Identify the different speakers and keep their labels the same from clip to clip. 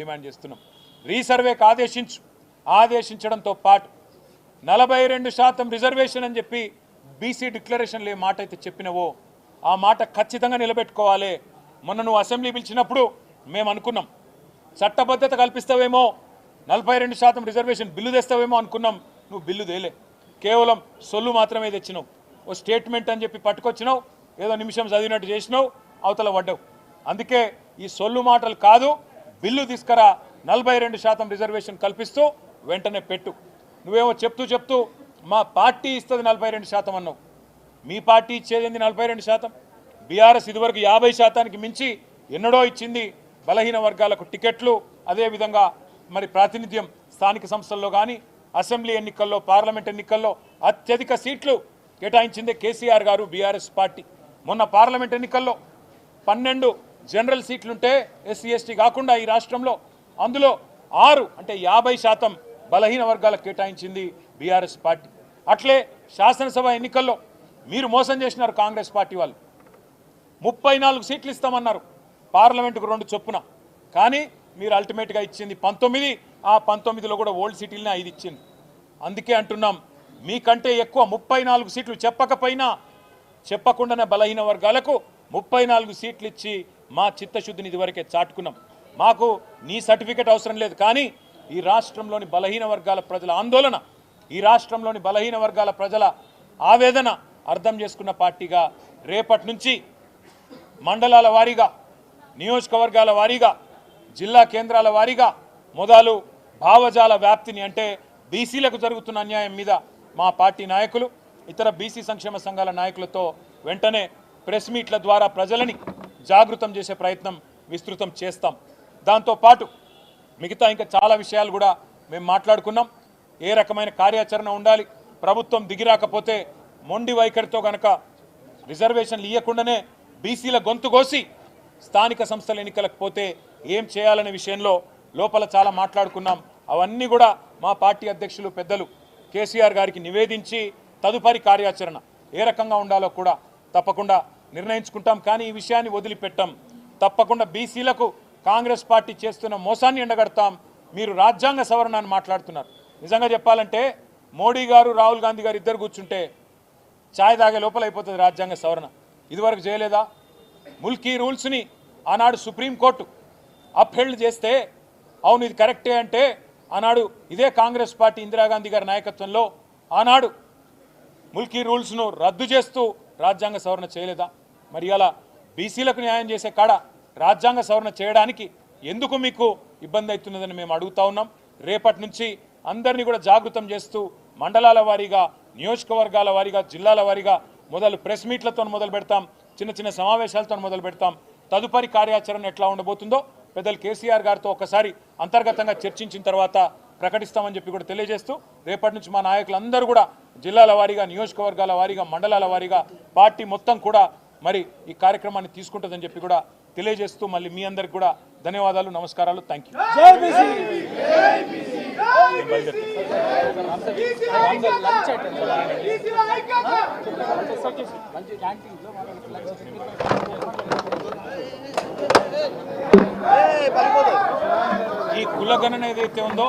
Speaker 1: Demand చేస్తున్నాం. రీసర్వేకి ఆదేశించు ఆదేశించడంతో పాటు నలభై రెండు శాతం రిజర్వేషన్ అని చెప్పి బీసీ డిక్లరేషన్లో ఏ మాట అయితే చెప్పినవో ఆ మాట ఖచ్చితంగా నిలబెట్టుకోవాలి. మొన్న నువ్వు అసెంబ్లీ పిలిచినప్పుడు మేము అనుకున్నాం. చట్టబద్ధత కల్పిస్తావేమో నలభై రెండు శాతం రిజర్వేషన్ బిల్లు తెస్తావేమో అనుకున్నాం. నువ్వు బిల్లు తేలే. కేవలం సొల్లు మాత్రమే తెచ్చినావు. ఓ స్టేట్మెంట్ అని చెప్పి పట్టుకొచ్చినావు. ఏదో నిమిషం చదివినట్టు చేసినావు. అవతల పడ్డావు. అందుకే ఈ సొల్లు మాటలు కాదు బిల్లు తీసుకురా నలభై రెండు శాతం రిజర్వేషన్ కల్పిస్తూ వెంటనే పెట్టు. నువ్వేమో చెప్తూ చెప్తూ మా పార్టీ ఇస్తుంది నలభై రెండు శాతం అన్నావు. మీ పార్టీ ఇచ్చేది నలభై రెండు శాతం? బీఆర్ఎస్ ఇదివరకు యాభై శాతానికి మించి ఎన్నడో ఇచ్చింది బలహీన వర్గాలకు టికెట్లు. అదేవిధంగా మరి ప్రాతినిధ్యం స్థానిక సంస్థల్లో కానీ అసెంబ్లీ ఎన్నికల్లో పార్లమెంట్ ఎన్నికల్లో అత్యధిక సీట్లు కేటాయించిందే కేసీఆర్ గారు బీఆర్ఎస్ పార్టీ. మొన్న పార్లమెంట్ ఎన్నికల్లో పన్నెండు జనరల్ సీట్లుంటే ఎస్సీ ఎస్టీ కాకుండా ఈ రాష్ట్రంలో అందులో ఆరు అంటే యాభై శాతం బలహీన వర్గాలకు కేటాయించింది బీఆర్ఎస్ పార్టీ. అట్లే శాసనసభ ఎన్నికల్లో మీరు మోసం చేసినారు కాంగ్రెస్ పార్టీ వాళ్ళు. ముప్పై నాలుగు సీట్లు ఇస్తామన్నారు పార్లమెంటుకు రెండు చొప్పున. కానీ మీరు అల్టిమేట్గా ఇచ్చింది పంతొమ్మిది ఆ పంతొమ్మిదిలో కూడా ఓల్డ్ సిటీలనే ఐదు ఇచ్చింది. అందుకే అంటున్నాం మీకంటే ఎక్కువ ముప్పై నాలుగు సీట్లు చెప్పకపోయినా చెప్పకుండానే బలహీన వర్గాలకు ముప్పై నాలుగు సీట్లు ఇచ్చి మా చిత్తశుద్ధిని ఇదివరకే చాటుకున్నాం. మాకు నీ సర్టిఫికెట్ అవసరం లేదు కానీ ఈ రాష్ట్రంలోని బలహీన వర్గాల ప్రజల ఆందోళన ఈ రాష్ట్రంలోని బలహీన వర్గాల ప్రజల ఆవేదన అర్థం చేసుకున్న పార్టీగా రేపటి నుంచి మండలాల వారీగా నియోజకవర్గాల వారీగా జిల్లా కేంద్రాల వారీగా మొదలు భావజాల వ్యాప్తిని అంటే బీసీలకు జరుగుతున్న అన్యాయం మీద మా పార్టీ నాయకులు ఇతర బీసీ సంక్షేమ సంఘాల నాయకులతో వెంటనే ప్రెస్ మీట్ల ద్వారా ప్రజలని జాగృతం చేసే ప్రయత్నం విస్తృతం చేస్తాం. దాంతోపాటు మిగతా ఇంకా చాలా విషయాలు కూడా మేము మాట్లాడుకున్నాం. ఏ రకమైన కార్యాచరణ ఉండాలి? ప్రభుత్వం దిగిరాకపోతే మొండి వైఖరితో గనక రిజర్వేషన్లు ఇవ్వకుండానే బీసీల గొంతు కోసి స్థానిక సంస్థల ఎన్నికలకు పోతే ఏం చేయాలనే విషయంలో లోపల చాలా మాట్లాడుకున్నాం. అవన్నీ కూడా మా పార్టీ అధ్యక్షులు పెద్దలు కేసీఆర్ గారికి నివేదించి తదుపరి కార్యాచరణ ఏ రకంగా ఉండాలో కూడా తప్పకుండా నిర్ణయించుకుంటాం కానీ ఈ విషయాన్ని వదిలిపెట్టాం. తప్పకుండా బీసీలకు కాంగ్రెస్ పార్టీ చేస్తున్న మోసాన్ని ఎండగడతాం. మీరు రాజ్యాంగ సవరణ అని మాట్లాడుతున్నారు. నిజంగా చెప్పాలంటే మోడీ గారు రాహుల్ గాంధీ గారు ఇద్దరు కూర్చుంటే ఛాయ్ తాగే లోపల అయిపోతుంది రాజ్యాంగ సవరణ. ఇదివరకు చేయలేదా? ముల్కీ రూల్స్ని ఆనాడు సుప్రీంకోర్టు అప్హెల్డ్ చేస్తే అవును ఇది కరెక్టే అంటే ఆనాడు ఇదే కాంగ్రెస్ పార్టీ ఇందిరాగాంధీ గారి నాయకత్వంలో ఆనాడు ముల్కీ రూల్స్ను రద్దు చేస్తూ రాజ్యాంగ సవరణ చేయలేదా? మరి అలా బీసీలకు న్యాయం చేసే కాడ రాజ్యాంగ సవరణ చేయడానికి ఎందుకు మీకు ఇబ్బంది అవుతున్నదని మేము అడుగుతా ఉన్నాం. రేపటి నుంచి అందరినీ కూడా జాగృతం చేస్తూ మండలాల వారీగా నియోజకవర్గాల వారీగా జిల్లాల వారీగా మొదలు ప్రెస్ మీట్లతో మొదలు పెడతాం. చిన్న చిన్న సమావేశాలతో మొదలు పెడతాం. తదుపరి కార్యాచరణ ఎట్లా ఉండబోతుందో పెద్దలు కేసీఆర్ గారితో ఒకసారి అంతర్గతంగా చర్చించిన తర్వాత ప్రకటిస్తామని చెప్పి కూడా తెలియజేస్తూ రేపటి నుంచి మా నాయకులందరూ కూడా జిల్లాల వారీగా నియోజకవర్గాల వారీగా మండలాల వారీగా పార్టీ మొత్తం కూడా మరి ఈ కార్యక్రమాన్ని తీసుకుంటుందని చెప్పి కూడా తెలియజేస్తూ మళ్ళీ మీ అందరికి కూడా ధన్యవాదాలు నమస్కారాలు. థ్యాంక్ యూ ఈ కులగణన ఏదైతే ఉందో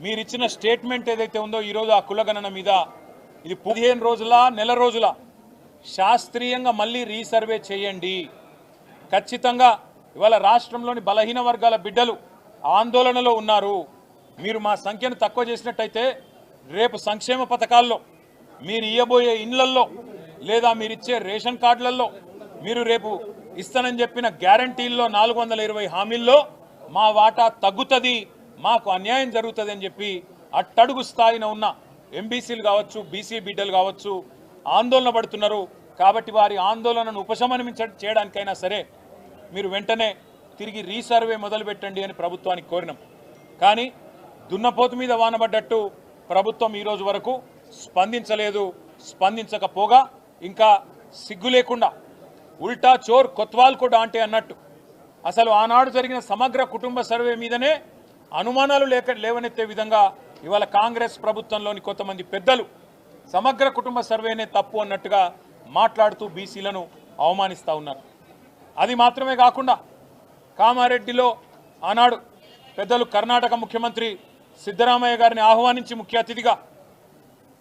Speaker 1: మీరు ఇచ్చిన స్టేట్మెంట్ ఏదైతే ఉందో ఈరోజు ఆ కులగణన మీద ఇది పదిహేను రోజుల నెల రోజుల శాస్త్రీయంగా మళ్ళీ రీసర్వే చేయండి. ఖచ్చితంగా ఇవాళ రాష్ట్రంలోని బలహీన వర్గాల బిడ్డలు ఆందోళనలో ఉన్నారు. మీరు మా సంఖ్యను తక్కువ చేసినట్టయితే రేపు సంక్షేమ పథకాల్లో మీరు ఇయ్యబోయే ఇండ్లల్లో లేదా మీరు ఇచ్చే రేషన్ కార్డులలో మీరు రేపు ఇస్తానని చెప్పిన గ్యారంటీల్లో నాలుగు వందల ఇరవై హామీల్లో మా వాటా తగ్గుతుంది మాకు అన్యాయం జరుగుతుంది అని చెప్పి అట్టడుగు స్థాయిన ఉన్న ఎంబీసీలు కావచ్చు బీసీ బిడ్డలు కావచ్చు ఆందోళన పడుతున్నారు. కాబట్టి వారి ఆందోళనను ఉపశమనం చేయడానికైనా సరే మీరు వెంటనే తిరిగి రీసర్వే మొదలుపెట్టండి అని ప్రభుత్వానికి కోరినాం. కానీ దున్నపోతు మీద వానబడ్డట్టు ప్రభుత్వం ఈ రోజు వరకు స్పందించలేదు. స్పందించకపోగా ఇంకా సిగ్గు లేకుండా ఉల్టా చోర్ కొత్వాల్ కూడా అంటే అన్నట్టు. అసలు ఆనాడు జరిగిన సమగ్ర కుటుంబ సర్వే మీదనే అనుమానాలు లేక లేవనెత్తే విధంగా ఇవాళ కాంగ్రెస్ ప్రభుత్వంలోని కొంతమంది పెద్దలు సమగ్ర కుటుంబ సర్వేనే తప్పు అన్నట్టుగా మాట్లాడుతూ బీసీలను అవమానిస్తూ ఉన్నారు. అది మాత్రమే కాకుండా కామారెడ్డిలో ఆనాడు పెద్దలు కర్ణాటక ముఖ్యమంత్రి సిద్ధరామయ్య గారిని ఆహ్వానించి ముఖ్య అతిథిగా